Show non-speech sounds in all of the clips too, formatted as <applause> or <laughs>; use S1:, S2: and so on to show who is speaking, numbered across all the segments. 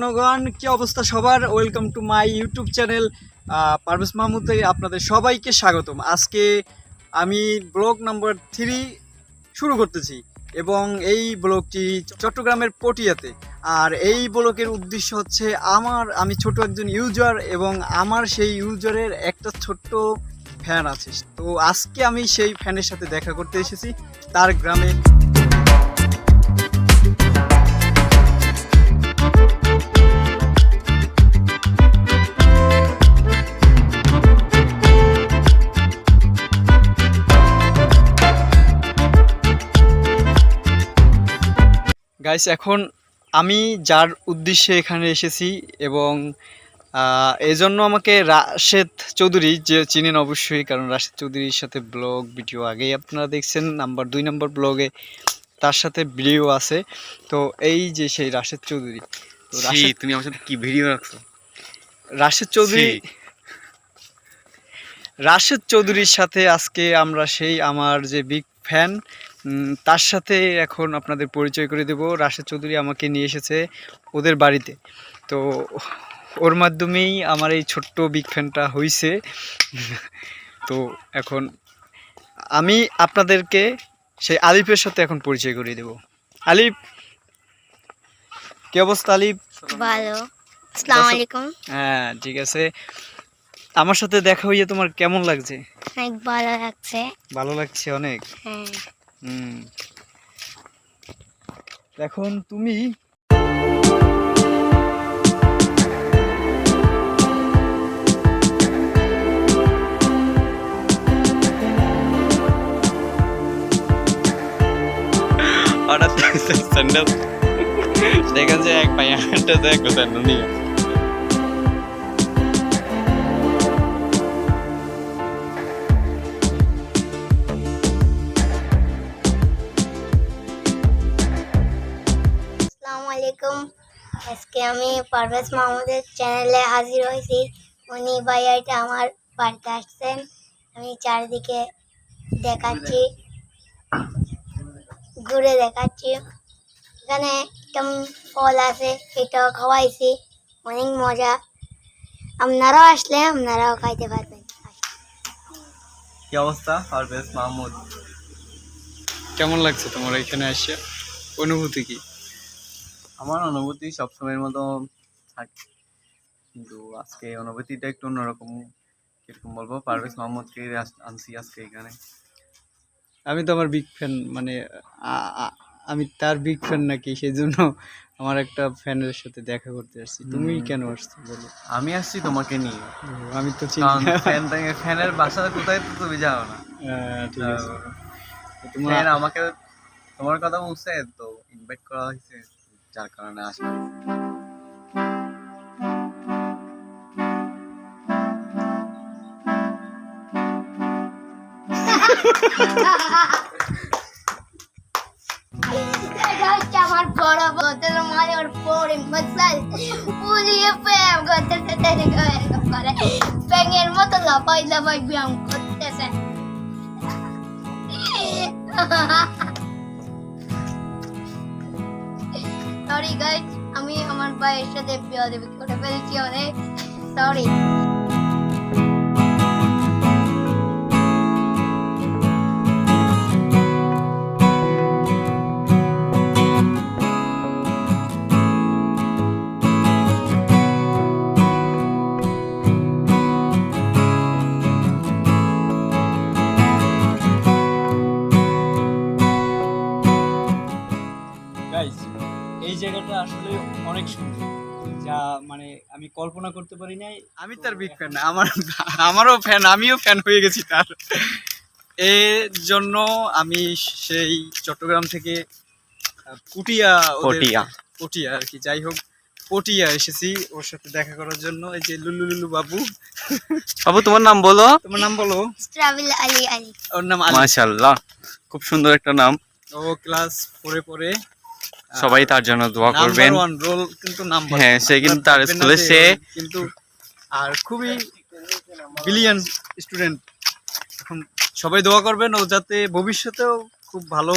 S1: জনগণ, কি অবস্থা সবার? Welcome to my YouTube channel Parvez মাহমুদে আপনাদের সবাইকে স্বাগতম। আজকে আমি ব্লগ নাম্বার থ্রি শুরু করতেছি এবং এই ব্লগটি চট্টগ্রামের পটিয়াতে। আর এই ব্লগের উদ্দেশ্য হচ্ছে আমার, আমি ছোট একজন ইউজার এবং আমার সেই ইউজারের একটা ছোট্ট ফ্যান আছে। তো আজকে আমি সেই ফ্যানের সাথে দেখা করতে এসেছি। তার গ্রামে গাইস এখন আমি যার উদ্দেশ্যে এখানে এসেছি এবং আহ, এই জন্য আমাকে রাশেদ চৌধুরী যে চিনেন অবশ্যই কারণ রাশেদ চৌধুরীর সাথে ব্লগ ভিডিও আগেই আপনারা দেখছেন নাম্বার দুই নম্বর ব্লগে তার সাথে ভিডিও আছে। তো এই যে সেই রাশেদ চৌধুরী তো রাশেদ
S2: তুমি আমার সাথে কি ভিডিও রাখছো?
S1: রাশেদ চৌধুরী রাশেদ চৌধুরীর সাথে আজকে আমরা সেই আমার যে বিগ ফ্যান তার সাথে এখন আপনাদের পরিচয় করে দেব। রাশেদ চৌধুরী আমাকে নিয়ে এসেছে ওদের বাড়িতে। তো ওর মাধ্যমেই আমার এই ছোট্ট বিগ ফ্যানটা হইছে। তো এখন আমি আপনাদেরকে সেই আলিফের সাথে এখন পরিচয় করিয়ে দেব। আলিফ কি অবস্থা আলিফ?
S3: ভালো। আসসালামু আলাইকুম।
S1: হ্যাঁ ঠিক আছে। আমার সাথে দেখা হইয়ে তোমার কেমন লাগছে?
S3: অনেক ভালো লাগছে।
S1: ভালো লাগছে অনেক?
S3: হ্যাঁ।
S1: হুম। এখন তুমি?
S2: হঠাৎ স্যান্ডেল দেখেন যে এক পায়ে হাঁটতে দেখ স্যান্ডেল নিয়ে।
S3: আসসালামু আলাইকুম। আজকে আমি পারভেজ মাহমুদের চ্যানেলে হাজির হয়েছি। উনি ভাইয়াটা আমার বাড়িতে আসছেন। আমি চারিদিকে দেখাচ্ছি। ঘুরে দেখাচ্ছি। এখানে একটা ফল আছে এটাও খাওয়াইছি। অনেক মজা। আপনারাও আসলে আপনারাও খাইতে পারবেন।
S2: কি অবস্থা পারভেজ মাহমুদ?
S1: কেমন লাগছে তোমার এখানে এসে? অনুভূতি কি?
S2: আমার অনুভূতি সবসময়ের মতো থাকে। কিন্তু আজকে অনুভূতিটা একটু অন্যরকম। কীরকম বলব? পারভেজ মাহমুদকে আস- আনছি আজকে এখানে।
S1: আমি তো আমার বিগ ফ্যান মানে আমি তার বিগ ফ্যান নাকি সেই জন্য আমার একটা ফ্যানের সাথে দেখা করতে আসছি। তুমি কেন আসছো বলো?
S2: আমি আসছি তোমাকে নিয়ে।
S1: আমি তো।
S2: ফ্যান ফ্যানের বাসা কোথায় তো তুমি যাও না।
S1: হ্যাঁ, ঠিক আছে। তোমার
S2: আমাকে তোমার কথা বলছে তো ইনভাইট করা হয়েছে। যার কারণে আসা
S3: এটা হচ্ছে আমার বড় বোতল মানে ওর পরে মশাল পুলিয়ে প্রেম করতেছে দেরি করে এরকম করে ব্যাঙের মতো লাফাই লাফাই ব্যায়াম করতেছে সরি গাইজ আমি আমার ভাইয়ের সাথে দেবে করে ফেলছি অনেক। সরি
S1: জায়গাটা আসলে অনেক সুন্দর। যা মানে আমি কল্পনা করতে পারি নাই। আমি তার বিগ ফ্যান আমার আমারও ফ্যান আমিও ফ্যান হয়ে গেছি তার। এর জন্য আমি সেই চট্টগ্রাম থেকে পুটিয়া
S2: পটিয়া।
S1: পটিয়া আর কি যাই হোক পটিয়া এসেছি ওর সাথে দেখা করার জন্য। এই যে লুলু লুলু বাবু।
S2: বাবু তোমার নাম বলো।
S1: তোমার নাম বলো।
S3: ট্রাভেল আলী আলী
S1: ওর নাম আলী।
S2: মাশাআল্লাহ খুব সুন্দর একটা নাম।
S1: ও ক্লাস ফোরে পড়ে।
S2: সবাই তার জন্য দোয়া করবেন।
S1: কিন্তু
S2: হ্যাঁ, সে কিন্তু তার স্কুলে সে-
S1: কিন্তু আর খুবই বিলিয়ন স্টুডেন্ট এখন সবাই দোয়া করবেন ও যাতে ভবিষ্যতেও খুব ভালো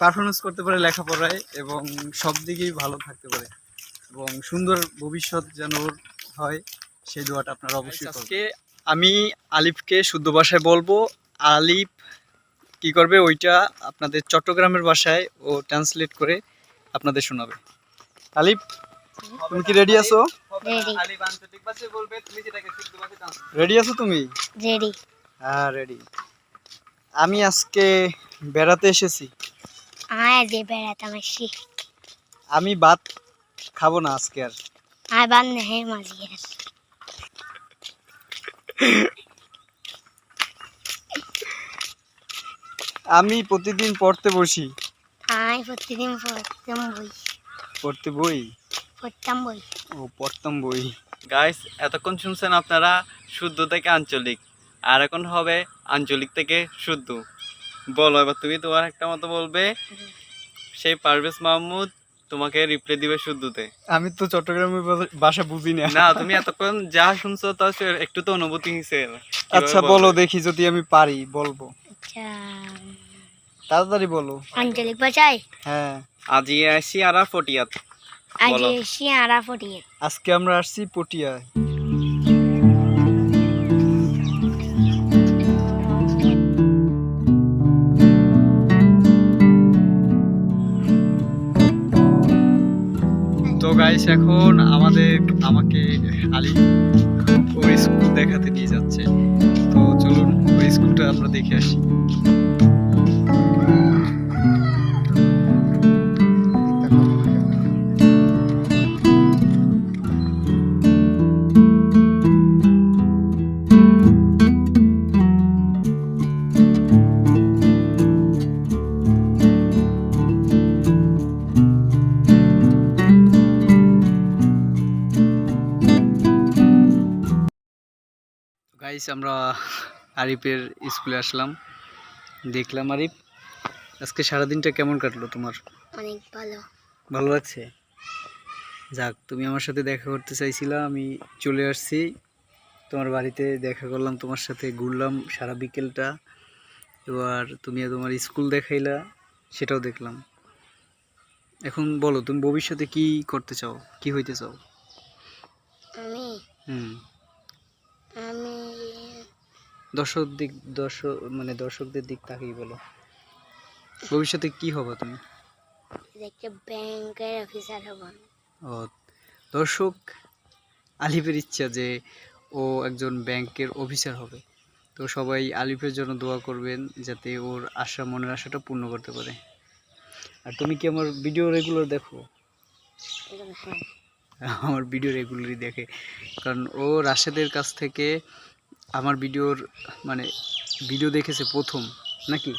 S1: পারফরমেন্স করতে পারে লেখাপড়ায় এবং সব দিকেই ভালো থাকতে পারে। এবং সুন্দর ভবিষ্যৎ যেন ওর হয় সেই দোয়াটা আপনারা অবশ্যই আজকে আমি আলিফকে শুদ্ধ ভাষায় বলব আলিফ কি করবে ওইটা আপনাদের চট্টগ্রামের ভাষায় ও ট্রান্সলেট করে আপনাদের শোনাবে। আলিফ তুমি কি রেডি আছো?
S3: রেডি
S2: আলিফ আঞ্চলিক ভাষায় বলবে তুমি যেটাকে শুদ্ধ ভাষায় translate
S1: রেডি আছো তুমি?
S3: রেডি
S1: হ্যাঁ রেডি আমি আজকে বেড়াতে এসেছি। আমি ভাত খাব না আজকে আর। <laughs> আমি প্রতিদিন পড়তে বসি।
S3: আয় প্রতিদিন পড়তাম বই।
S1: পড়তে বই?
S3: পড়তাম বই।
S1: ও পড়তাম বই।
S2: গাইস এতক্ষণ শুনছেন আপনারা শুদ্ধ থেকে আঞ্চলিক আর এখন হবে আঞ্চলিক থেকে শুদ্ধ। বলো এবার তুমি তোমার একটা মতো বলবে সেই পারভেজ মাহমুদ তোমাকে রিপ্লাই দিবে শুদ্ধতে।
S1: আমি তো চট্টগ্রামের ভাষা- বুঝি না।
S2: না তুমি এতক্ষণ যা শুনছো তা একটু তো অনুভূতি হিসেবে
S1: আচ্ছা বলো দেখি যদি আমি পারি বলব। তাড়াতাড়ি বলো।
S3: আঞ্চলিক ভাষায়?
S1: হ্যাঁ।
S2: আজি আসি আর আর ফটিয়াত।
S3: আজ আড়া ফটিয়ে
S1: আজকে আমরা আসছি পটিয়ায়। তো গাইস এখন আমাদের আমাকে আলী ওর স্কুল দেখাতে নিয়ে যাচ্ছে। তো চলুন। ওই স্কুলটা আমরা দেখে আসি। গাইস আমরা আরিফের স্কুলে আসলাম। দেখলাম আরিফ আজকে সারাদিনটা কেমন কাটলো তোমার?
S3: অনেক ভালো।
S1: ভালো লাগছে? যাক তুমি আমার সাথে দেখা করতে চাইছিলা আমি চলে আসছি। তোমার বাড়িতে দেখা করলাম তোমার সাথে ঘুরলাম সারা বিকেলটা। এবার তুমি তোমার স্কুল দেখাইলা সেটাও দেখলাম। এখন বলো তুমি ভবিষ্যতে কি করতে চাও? কি হইতে চাও?
S3: আমি?
S1: হুম।
S3: আমি
S1: দর্শক দিক দর্শক মানে দর্শকদের দিক তাকেই বলো। ভবিষ্যতে কি হবে তুমি?
S3: একটা ব্যাংকের অফিসার হব
S1: ও দর্শক আলিফের ইচ্ছা যে ও একজন ব্যাংকের অফিসার হবে। তো সবাই আলিফের জন্য দোয়া করবেন যাতে ওর আশা মনের আশাটা পূর্ণ করতে পারে। আর তুমি কি আমার ভিডিও রেগুলার দেখো?
S3: হ্যাঁ।
S1: আমার ভিডিও রেগুলারই দেখে। কারণ ও রাশেদের কাছ থেকে আমার ভিডিওর মানে ভিডিও দেখেছে প্রথম নাকি?